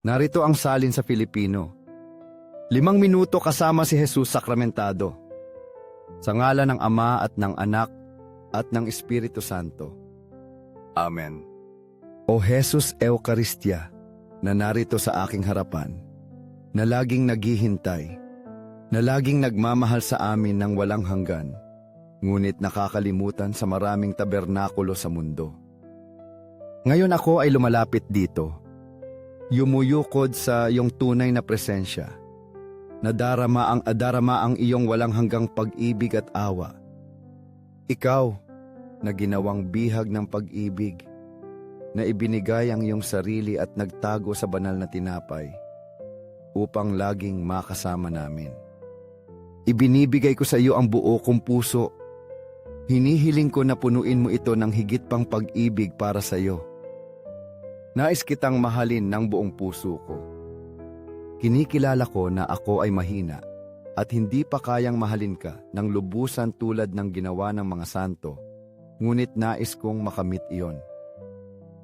Narito ang salin sa Filipino. Limang minuto kasama si Jesus sakramentado. Sa ngalan ng Ama at ng Anak at ng Espiritu Santo. Amen. O Jesus Eucharistia, na narito sa aking harapan, na laging naghihintay, na laging nagmamahal sa amin ng walang hanggan, ngunit nakakalimutan sa maraming tabernakulo sa mundo. Ngayon ako ay lumalapit dito, yumuyukod sa iyong tunay na presensya, nadarama ang adarama ang iyong walang hanggang pag-ibig at awa. Ikaw, na ginawang bihag ng pag-ibig, na ibinigay ang iyong sarili at nagtago sa banal na tinapay, upang laging makasama namin. Ibinibigay ko sa iyo ang buo kong puso. Hinihiling ko na punuin mo ito ng higit pang pag-ibig para sa iyo. Nais kitang mahalin ng buong puso ko. Kinikilala ko na ako ay mahina at hindi pa kayang mahalin ka ng lubusan tulad ng ginawa ng mga santo, ngunit nais kong makamit iyon.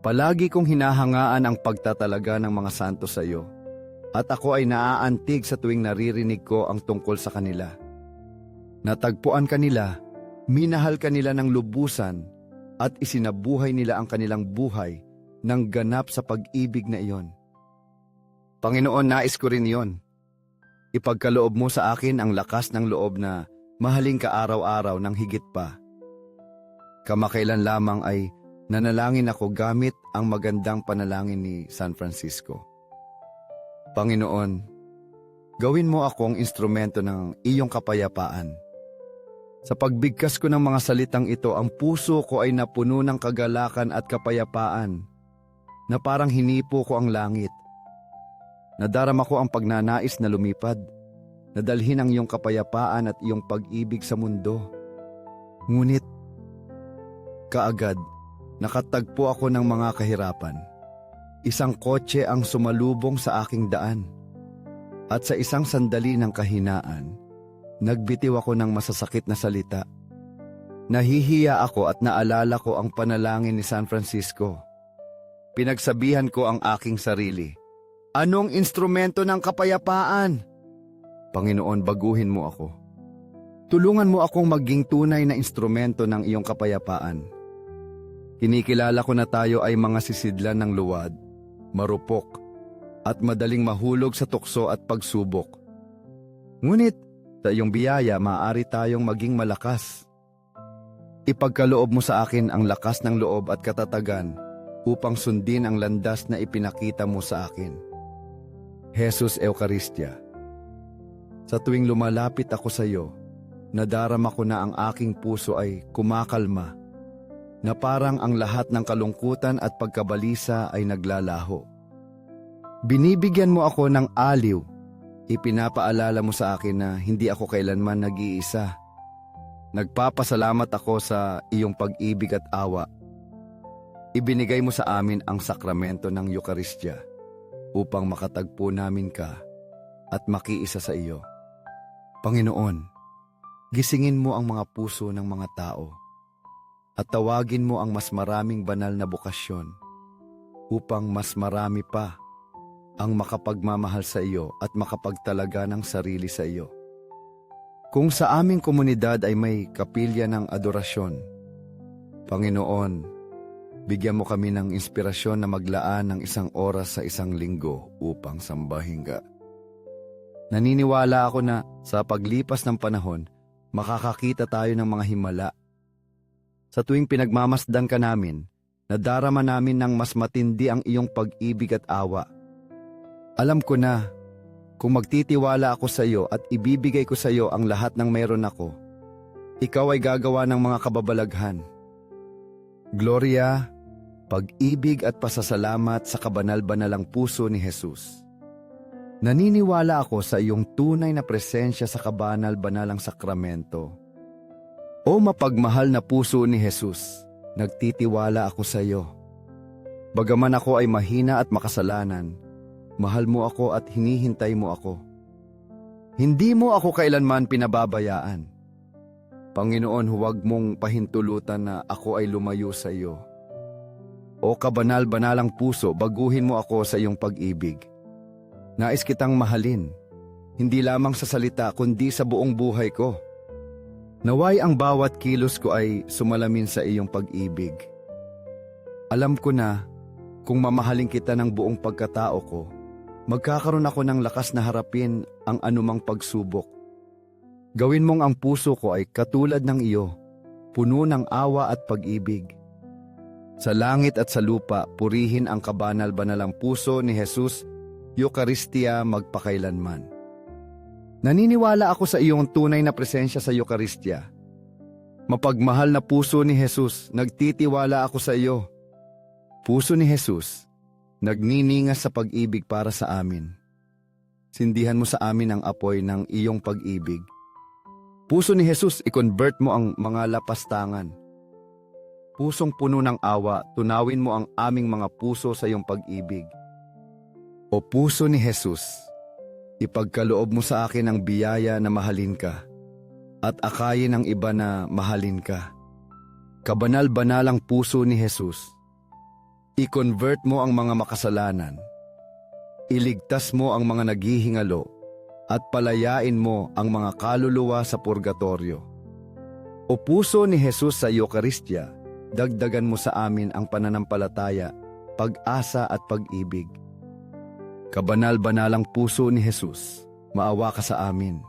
Palagi kong hinahangaan ang pagtatalaga ng mga santo sa iyo, at ako ay naaantig sa tuwing naririnig ko ang tungkol sa kanila. Natagpuan kanila, minahal kanila ng lubusan, at isinabuhay nila ang kanilang buhay ng ganap sa pag-ibig na iyon. Panginoon, nais ko rin iyon. Ipagkaloob mo sa akin ang lakas ng loob na mahaling ka araw-araw ng higit pa. Kamakailan lamang ay nanalangin ako gamit ang magandang panalangin ni San Francisco. Panginoon, gawin mo akong instrumento ng iyong kapayapaan. Sa pagbigkas ko ng mga salitang ito, ang puso ko ay napuno ng kagalakan at kapayapaan na parang hinipo ko ang langit. Nadarama ko ang pagnanais na lumipad, nadalhin ang iyong kapayapaan at iyong pag-ibig sa mundo. Ngunit, kaagad, nakatagpo ako ng mga kahirapan. Isang kotse ang sumalubong sa aking daan. At sa isang sandali ng kahinaan, nagbitiw ako ng masasakit na salita. Nahihiya ako at naalala ko ang panalangin ni San Francisco. Pinagsabihan ko ang aking sarili. Anong instrumento ng kapayapaan? Panginoon, baguhin mo ako. Tulungan mo akong maging tunay na instrumento ng iyong kapayapaan. Kinikilala ko na tayo ay mga sisidlan ng luwad, marupok, at madaling mahulog sa tukso at pagsubok. Ngunit, sa iyong biyaya, maaari tayong maging malakas. Ipagkaloob mo sa akin ang lakas ng loob at katatagan upang sundin ang landas na ipinakita mo sa akin. Jesus Eucharistia, sa tuwing lumalapit ako sa iyo, nadarama ko na ang aking puso ay kumakalma, na parang ang lahat ng kalungkutan at pagkabalisa ay naglalaho. Binibigyan mo ako ng aliw, ipinapaalala mo sa akin na hindi ako kailanman nag-iisa. Nagpapasalamat ako sa iyong pag-ibig at awa. Ibinigay mo sa amin ang sakramento ng Eucharistia upang makatagpo namin ka at makiisa sa iyo. Panginoon, gisingin mo ang mga puso ng mga tao at tawagin mo ang mas maraming banal na bukasyon upang mas marami pa ang makapagmamahal sa iyo at makapagtalaga ng sarili sa iyo. Kung sa aming komunidad ay may kapilya ng adorasyon, Panginoon, bigyan mo kami ng inspirasyon na maglaan ng isang oras sa isang linggo upang sambahin ka. Naniniwala ako na sa paglipas ng panahon, makakakita tayo ng mga himala. Sa tuwing pinagmamasdan ka namin, nadarama namin ng mas matindi ang iyong pag-ibig at awa. Alam ko na, kung magtitiwala ako sa iyo at ibibigay ko sa iyo ang lahat ng mayroon ako, ikaw ay gagawa ng mga kababalaghan. Gloria, pag-ibig at pasasalamat sa kabanal-banalang puso ni Jesus. Naniniwala ako sa iyong tunay na presensya sa kabanal-banalang sakramento. O mapagmahal na puso ni Jesus, nagtitiwala ako sa iyo. Bagaman ako ay mahina at makasalanan, mahal mo ako at hinihintay mo ako. Hindi mo ako kailanman pinababayaan. Panginoon, huwag mong pahintulutan na ako ay lumayo sa iyo. O kabanal-banalang puso, baguhin mo ako sa iyong pag-ibig. Nais kitang mahalin, hindi lamang sa salita kundi sa buong buhay ko. Naway ang bawat kilos ko ay sumalamin sa iyong pag-ibig. Alam ko na kung mamahalin kita ng buong pagkatao ko, magkakaroon ako ng lakas na harapin ang anumang pagsubok. Gawin mong ang puso ko ay katulad ng iyo, puno ng awa at pag-ibig. Sa langit at sa lupa, purihin ang kabanal-banalang puso ni Jesus, Eucharistia magpakailanman. Naniniwala ako sa iyong tunay na presensya sa Eucharistia. Mapagmahal na puso ni Jesus, nagtitiwala ako sa iyo. Puso ni Jesus, nagniningas sa pag-ibig para sa amin. Sindihan mo sa amin ang apoy ng iyong pag-ibig. Puso ni Jesus, i-convert mo ang mga lapastangan. Pusong puno ng awa, tunawin mo ang aming mga puso sa iyong pag-ibig. O puso ni Jesus, ipagkaloob mo sa akin ang biyaya na mahalin ka at akayin ng iba na mahalin ka. Kabanal-banalang puso ni Jesus, i-convert mo ang mga makasalanan, iligtas mo ang mga naghihingalo, at palayain mo ang mga kaluluwa sa purgatorio. O puso ni Jesus sa Eucharistia, dagdagan mo sa amin ang pananampalataya, pag-asa at pag-ibig. Kabanal-banalang puso ni Jesus, maawa ka sa amin.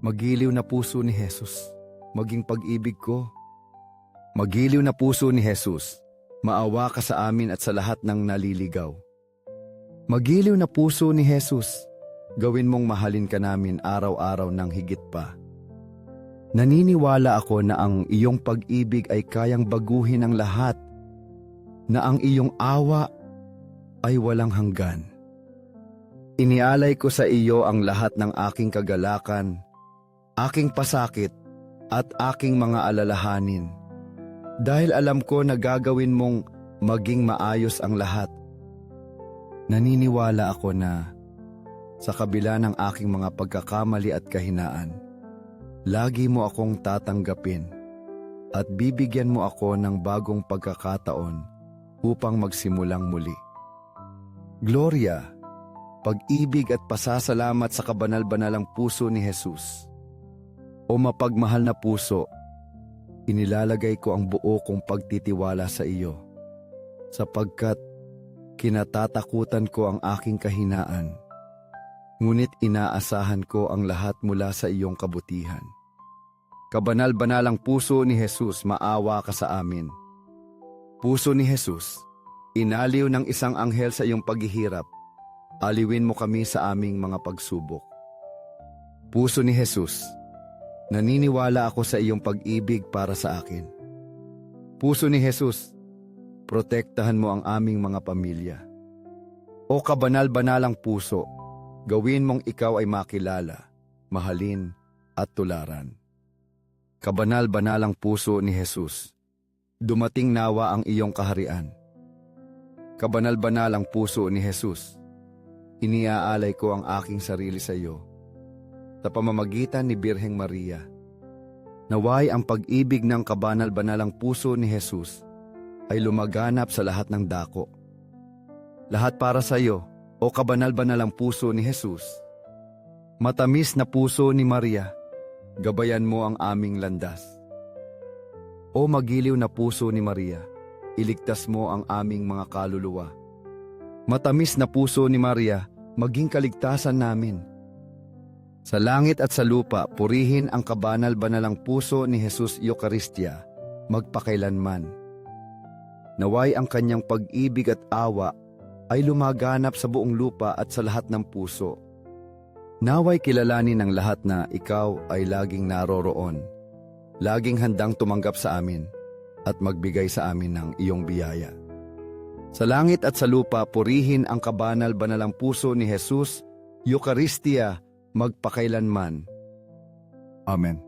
Magiliw na puso ni Jesus, maging pag-ibig ko. Magiliw na puso ni Jesus, maawa ka sa amin at sa lahat ng naliligaw. Magiliw na puso ni Jesus, gawin mong mahalin ka namin araw-araw ng higit pa. Naniniwala ako na ang iyong pag-ibig ay kayang baguhin ang lahat, na ang iyong awa ay walang hanggan. Inialay ko sa iyo ang lahat ng aking kagalakan, aking pasakit, at aking mga alalahanin. Dahil alam ko na gagawin mong maging maayos ang lahat. Naniniwala ako na sa kabila ng aking mga pagkakamali at kahinaan, lagi mo akong tatanggapin at bibigyan mo ako ng bagong pagkakataon upang magsimulang muli. Gloria, pag-ibig at pasasalamat sa kabanal-banalang puso ni Jesus. O mapagmahal na puso, inilalagay ko ang buo kong pagtitiwala sa iyo, sapagkat kinatatakutan ko ang aking kahinaan, ngunit inaasahan ko ang lahat mula sa iyong kabutihan. Kabanal-banalang puso ni Jesus, maawa ka sa amin. Puso ni Jesus, inaliw ng isang anghel sa iyong paghihirap, aliwin mo kami sa aming mga pagsubok. Puso ni Jesus, naniniwala ako sa iyong pag-ibig para sa akin. Puso ni Jesus, protektahan mo ang aming mga pamilya. O kabanal-banalang puso, gawin mong ikaw ay makilala, mahalin at tularan. Kabanal-banalang puso ni Jesus, dumating nawa ang iyong kaharian. Kabanal-banalang puso ni Jesus, iniaalay ko ang aking sarili sa iyo sa pamamagitan ni Birheng Maria. Naway ang pag-ibig ng kabanal-banalang puso ni Jesus ay lumaganap sa lahat ng dako. Lahat para sa iyo, o kabanal-banalang puso ni Jesus. Matamis na puso ni Maria, gabayan mo ang aming landas. O magiliw na puso ni Maria, iligtas mo ang aming mga kaluluwa. Matamis na puso ni Maria, maging kaligtasan namin. Sa langit at sa lupa, purihin ang kabanal-banalang puso ni Jesus Eucharistia, magpakailanman. Naway ang kanyang pag-ibig at awa ay lumaganap sa buong lupa at sa lahat ng puso. Naway kilalanin ng lahat na ikaw ay laging naroroon, laging handang tumanggap sa amin at magbigay sa amin ng iyong biyaya. Sa langit at sa lupa, purihin ang kabanal-banalang puso ni Jesus, Eucharistia, magpakailanman. Amen.